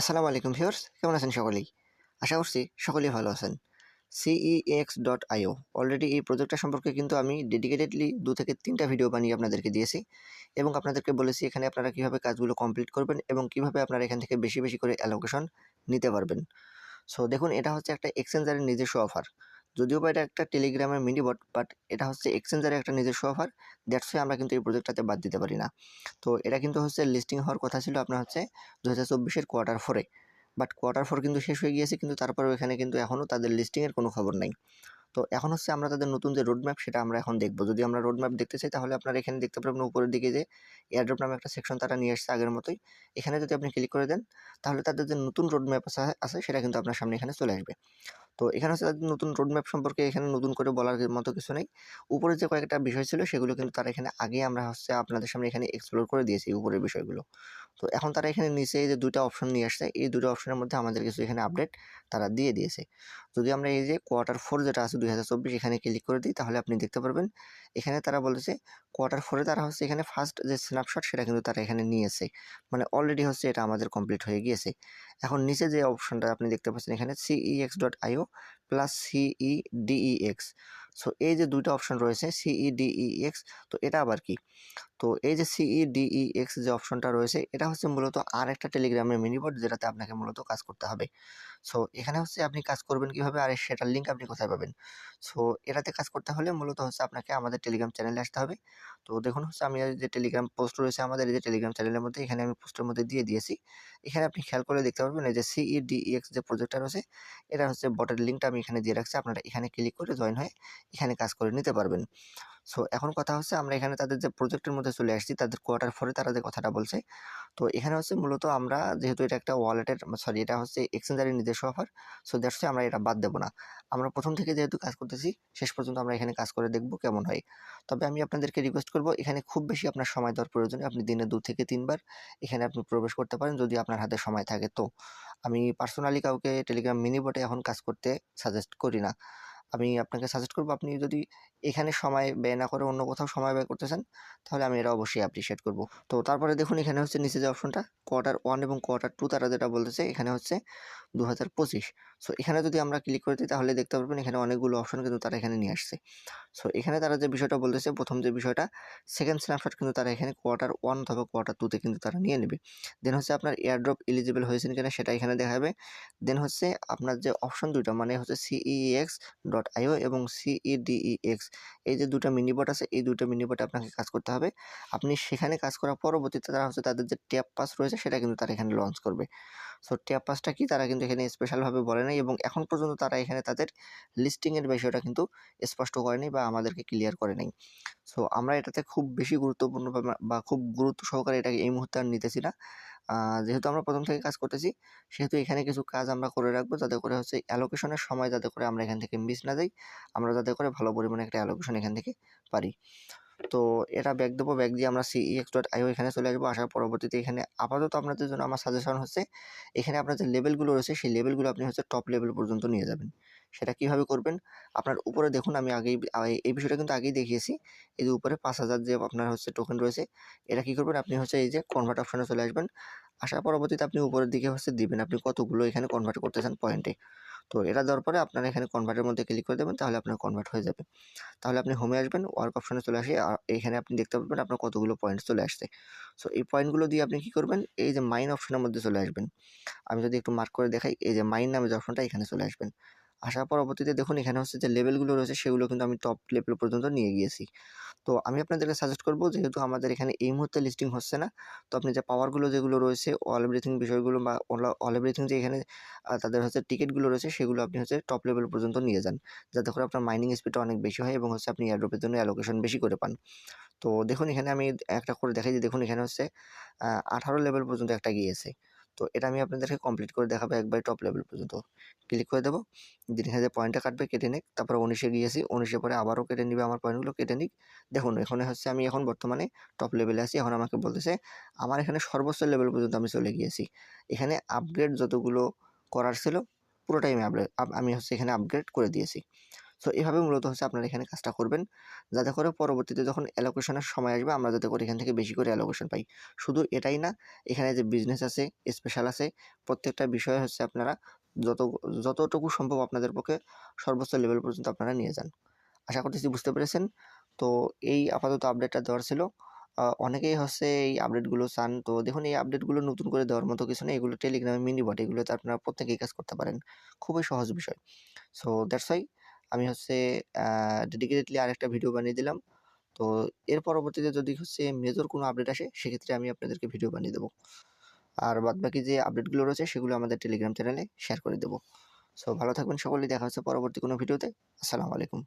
আসসালামু আলাইকুম ভিউয়ার্স, কেমন আছেন সকলেই? আশা করছি সকলেই ভালো আছেন। সিইএক্স ডট আইও অলরেডি এই প্রজেক্টটা সম্পর্কে কিন্তু আমি ডেডিকেটেডলি দু থেকে তিনটা ভিডিও বানিয়ে আপনাদেরকে দিয়েছি এবং আপনাদেরকে বলেছি এখানে আপনারা কীভাবে কাজগুলো কমপ্লিট করবেন এবং কীভাবে আপনারা এখান থেকে বেশি বেশি করে অ্যালোকেশন নিতে পারবেন। সো দেখুন, এটা হচ্ছে একটা এক্সচেঞ্জারের নিজস্ব অফার যদিও বা এটা একটা টেলিগ্রামের মিনি বট বাট এটা হচ্ছে এক্সচেঞ্জারের একটা নিজস্ব অফার দ্যাটস আমরা কিন্তু এই প্রজেক্টটাতে বাদ দিতে পারি না। তো এটা কিন্তু হচ্ছে লিস্টিং হওয়ার কথা ছিল আপনার হচ্ছে দু হাজার চব্বিশের কোয়ার্টার ফোরে বাট কোয়ার্টার ফোর কিন্তু শেষ হয়ে গিয়েছে, কিন্তু তারপরেও এখানে কিন্তু এখনও তাদের লিস্টিংয়ের কোনো খবর নাই। তো এখন হচ্ছে আমরা তাদের নতুন যে রোড ম্যাপ সেটা আমরা এখন দেখব। যদি আমরা রোড ম্যাপ দেখতে চাই, তাহলে আপনারা এখানে দেখতে পারবেন উপরের দিকে যে এয়ারড্রপ নামে একটা সেকশন তারা নিয়ে আসছে আগের মতোই। এখানে যদি আপনি ক্লিক করে দেন, তাহলে তাদের যে নতুন রোড ম্যাপ আছে, সেটা কিন্তু আপনার সামনে এখানে চলে আসবে। তো এখানে হচ্ছে তাদের নতুন রোড ম্যাপ সম্পর্কে এখানে নতুন করে বলার মতো কিছু নেই। উপরে যে কয়েকটা বিষয় ছিল সেগুলো কিন্তু তারা এখানে আগে আমরা হচ্ছে আপনাদের সামনে এখানে এক্সপ্লোর করে দিয়েছি উপরের বিষয়গুলো। তো এখন তারা এখানে নিচে যে দুটো অপশন নিয়ে আসছে, এই দুটো অপশনের মধ্যে আমাদের কিছু এখানে আপডেট তারা দিয়ে দিয়েছে। যদি আমরা এই যে কোয়ার্টার ফোর যেটা আছে দুই হাজার চব্বিশ এখানে ক্লিক করে দিই, তাহলে আপনি দেখতে পারবেন, এখানে তারা বলেছে কোয়ার্টার ফোরে তারা হচ্ছে এখানে ফার্স্ট যে স্ন্যাপশট সেটা কিন্তু তারা এখানে নিয়েছে মানে অলরেডি হচ্ছে এটা আমাদের কমপ্লিট হয়ে গিয়েছে। এখন নিচে যে অপশনটা আপনি দেখতে পাচ্ছেন এখানে সিইএক্স ডট আইও প্লাস সিই ডিইএক্স সো এই যে দুইটা অপশন রয়েছে সিই এক্স তো এটা আবার কি? তো এই যে সিই এক্স যে অপশনটা রয়েছে, এটা হচ্ছে মূলত আর একটা টেলিগ্রামের মিনিবোর্ড যেটাতে আপনাকে মূলত কাজ করতে হবে। সো এখানে হচ্ছে আপনি কাজ করবেন কীভাবে আর সেটার লিঙ্ক আপনি কোথায় পাবেন? সো এটাতে কাজ করতে হলে মূলত হচ্ছে আপনাকে আমাদের টেলিগ্রাম চ্যানেলে আসতে হবে। তো দেখুন হচ্ছে আমি যে টেলিগ্রাম পোস্ট রয়েছে আমাদের, এই যে টেলিগ্রাম চ্যানেলের মধ্যে, এখানে আমি পোস্টের মধ্যে দিয়ে দিয়েছি। এখানে আপনি খেয়াল করে দেখতে পারবেন, এই যে সিই ডিইএক্স যে প্রজেক্টটা রয়েছে, এটা হচ্ছে বটের লিঙ্কটা আমি এখানে দিয়ে রাখছি। আপনারা এখানে ক্লিক করে জয়েন হয়ে এখানে কাজ করে নিতে পারবেন। সো এখন কথা হচ্ছে আমরা এখানে তাদের যে প্রজেক্টের মধ্যে চলে আসছি, তাদের কোয়ার্টার ফোরে তারা যে কথাটা বলছে, তো এখানে হচ্ছে মূলত আমরা যেহেতু এটা একটা ওয়ালেটের সরি এটা হচ্ছে এক্সচেঞ্জারের নিজস্ব অফার সো দ্যাটস আমরা এটা বাদ দেবো না। আমরা প্রথম থেকে যেহেতু কাজ করতেছি, শেষ পর্যন্ত আমরা এখানে কাজ করে দেখব কেমন হয়। তবে আমি আপনাদেরকে রিকোয়েস্ট করব, এখানে খুব বেশি আপনার সময় দেওয়ার প্রয়োজন আপনি দিনে দু থেকে তিনবার এখানে আপনি প্রবেশ করতে পারেন, যদি আপনার হাতে সময় থাকে। তো আমি পার্সোনালি কাউকে টেলিগ্রাম মিনি বটে এখন কাজ করতে সাজেস্ট করি না। আমি আপনাকে সাজেস্ট করব আপনি যদি এখানে সময় ব্যয় না করে অন্য কোথাও সময় ব্যয় করতে চান তাহলে আমি এটা অবশ্যই অ্যাপ্রিসিয়েট করব। তো তারপরে দেখুন এখানে হচ্ছে নিচে যে অপশনটা কোয়ার্টার ওয়ান এবং কোয়ার্টার টু তারা যেটা বলতেছে, এখানে হচ্ছে দু হাজার পঁচিশ। সো এখানে যদি আমরা ক্লিক করে দিই, তাহলে দেখতে পারবেন এখানে অনেকগুলো অপশন কিন্তু তারা এখানে নিয়ে আসছে। সো এখানে তারা যে বিষয়টা বলতেছে, প্রথম যে বিষয়টা সেকেন্ড স্ন্যাপশট কিন্তু তারা এখানে কোয়ার্টার ওয়ান অথবা কোয়ার্টার টুতে কিন্তু তারা নিয়ে নেবে। দেন হচ্ছে আপনার এয়ারড্রপ এলিজিবল হয়েছেন কিনা সেটা এখানে দেখাবে। দেন হচ্ছে আপনার যে অপশন দুটো মানে হচ্ছে সিইএক্স ডট আইও এবং সিইডিইএক্স এই যে দুটো মিনিবট আছে, এই দুটো মিনিবটে আপনাকে কাজ করতে হবে। আপনি সেখানে কাজ করার পরবর্তীতে তারা হচ্ছে তাদের যে ট্যাপ পাস রয়েছে, সেটা কিন্তু তারা এখানে লঞ্চ করবে। সো ট্যাপ পাসটা কি? তারা কিন্তু এখানে স্পেশালভাবে বলে নাই এবং এখন পর্যন্ত তারা এখানে তাদের লিস্টিংয়ের বিষয়টা কিন্তু স্পষ্ট করেনি বা আমাদেরকে ক্লিয়ার করে নাই। সো আমরা এটাতে খুব বেশি গুরুত্বপূর্ণ বা খুব গুরুত্ব সহকারে এটাকে এই মুহূর্তে আর নিতেছি না। যেহেতু আমরা প্রথম থেকে কাজ করতেছি, সেহেতু এখানে কিছু কাজ আমরা করে রাখব যাতে করে হচ্ছে অ্যালোকেশনের সময় যাতে করে আমরা এখান থেকে মিস না যাই। আমরা যাতে করে ভালো পরিমাণে একটা অ্যালোকেশন এখান থেকে পারি। তো এটা ব্যাক দেবো ব্যাক দিয়ে আমরা সিইএক্স ডট আইও এখানে চলে আসব, আসার পরবর্তীতে এখানে আপাতত আপনাদের জন্য আমার সাজেশন হচ্ছে, এখানে আপনার যে লেভেলগুলো রয়েছে, সেই লেভেলগুলো আপনি হচ্ছে টপ লেভেল পর্যন্ত নিয়ে যাবেন। সেটা কীভাবে করবেন? আপনার উপরে দেখুন, আমি আগেই এই বিষয়টা কিন্তু আগেই দেখিয়েছি। এই যে উপরে পাঁচ হাজার যে আপনার হচ্ছে টোকেন রয়েছে, এটা কী করবেন? আপনি হচ্ছে এই যে কনভার্ট অপশানে চলে আসবেন। আসার পরবর্তীতে আপনি উপরের দিকে হচ্ছে দিবেন, আপনি কতগুলো এখানে কনভার্ট করতেছেন পয়েন্টে তো এটা দেওয়ার পরে আপনারা এখানে কনভার্টের মধ্যে ক্লিক করে দেবেন, তাহলে আপনার কনভার্ট হয়ে যাবে। তাহলে আপনি হোমে আসবেন ওয়ার্ক অপশনে চলে আসে, আর এখানে আপনি দেখতে পাবেন আপনার কতগুলো পয়েন্ট চলে আসছে। সো এই পয়েন্টগুলো দিয়ে আপনি কী করবেন? এই যে মাইন অপশনের মধ্যে চলে আসবেন। আমি যদি একটু মার্ক করে দেখাই, এই যে মাইন নামে যে অপশনটা এখানে চলে আসবেন। আসার পরবর্তীতে দেখুন এখানে হচ্ছে যে লেভেলগুলো রয়েছে, সেগুলো কিন্তু আমি টপ লেভেল পর্যন্ত নিয়ে গিয়েছি। তো আমি আপনাদেরকে সাজেস্ট করব যেহেতু আমাদের এখানে এই মুহূর্তে লিস্টিং হচ্ছে না, তো আপনি যে পাওয়ারগুলো যেগুলো রয়েছে অল এভরিথিং বিষয়গুলো বা অল এভরিথিং যে এখানে তাদের হচ্ছে টিকিটগুলো রয়েছে, সেগুলো আপনি হচ্ছে টপ লেভেল পর্যন্ত নিয়ে যান। যাতে করে আপনার মাইনিং স্পিডটা অনেক বেশি হয় এবং হচ্ছে আপনি এয়ারড্রপের জন্য অ্যালোকেশন বেশি করে পান। তো দেখুন এখানে আমি একটা করে দেখাই যে দেখুন এখানে হচ্ছে আঠারো লেভেল পর্যন্ত একটা গিয়েছে। তো এটা আমি আপনাদেরকে কমপ্লিট করে দেখাবো একবার টপ লেভেল পর্যন্ত। ক্লিক করে দেবো দিন এখানে পয়েন্টটা কাটবে কেটে নিক, তারপরে উনিশে গিয়েছি উনিশে পরে আবারও কেটে নিবে আমার পয়েন্টগুলো কেটে নিক। দেখুন, এখানে হচ্ছে আমি এখন বর্তমানে টপ লেভেলে আছি, এখন আমাকে বলতেছে, আমার এখানে সর্বোচ্চ লেভেল পর্যন্ত আমি চলে গিয়েছি এখানে আপগ্রেড যতগুলো করার ছিল, পুরোটাই আমি আপগ্রেড আমি হচ্ছে এখানে আপগ্রেড করে দিয়েছি। সো এভাবে মূলত হচ্ছে আপনারা এখানে কাজটা করবেন। যাতে করে পরবর্তীতে যখন অ্যালোকেশনের সময় আসবে, আমরা যাতে করে এখান থেকে বেশি করে অ্যালোকেশন পাই। শুধু এটাই না, এখানে যে বিজনেস আছে স্পেশাল আছে, প্রত্যেকটা বিষয় হচ্ছে আপনারা যত, যতটুকু সম্ভব আপনাদের পক্ষে সর্বোচ্চ লেভেল পর্যন্ত আপনারা নিয়ে যান। আশা করতেছি বুঝতে পেরেছেন। তো এই আপাতত আপডেটটা দেওয়ার ছিল। অনেকেই হচ্ছে এই আপডেটগুলো চান। তো দেখুন, এই আপডেটগুলো নতুন করে দেওয়ার মতো কিছু নেই। এগুলো টেলিগ্রামে মিনি বট এগুলোতে আপনারা প্রত্যেকেই কাজ করতে পারেন। খুবই সহজ বিষয়। সো দ্যাটস ওয়াই আমি হচ্ছে ডেডিকেটেডলি আরেকটা ভিডিও বানিয়ে দিলাম। তো এর পরবর্তীতে যদি হচ্ছে মেজর কোনো আপডেট আসে, সেক্ষেত্রে আমি আপনাদেরকে ভিডিও বানিয়ে দেবো। আর বাদবাকি যে আপডেটগুলো রয়েছে, সেগুলো আমাদের টেলিগ্রাম চ্যানেলে শেয়ার করে দেবো। সো ভালো থাকবেন সকলেই, দেখা হচ্ছে পরবর্তী কোনো ভিডিওতে আসসালামু আলাইকুম।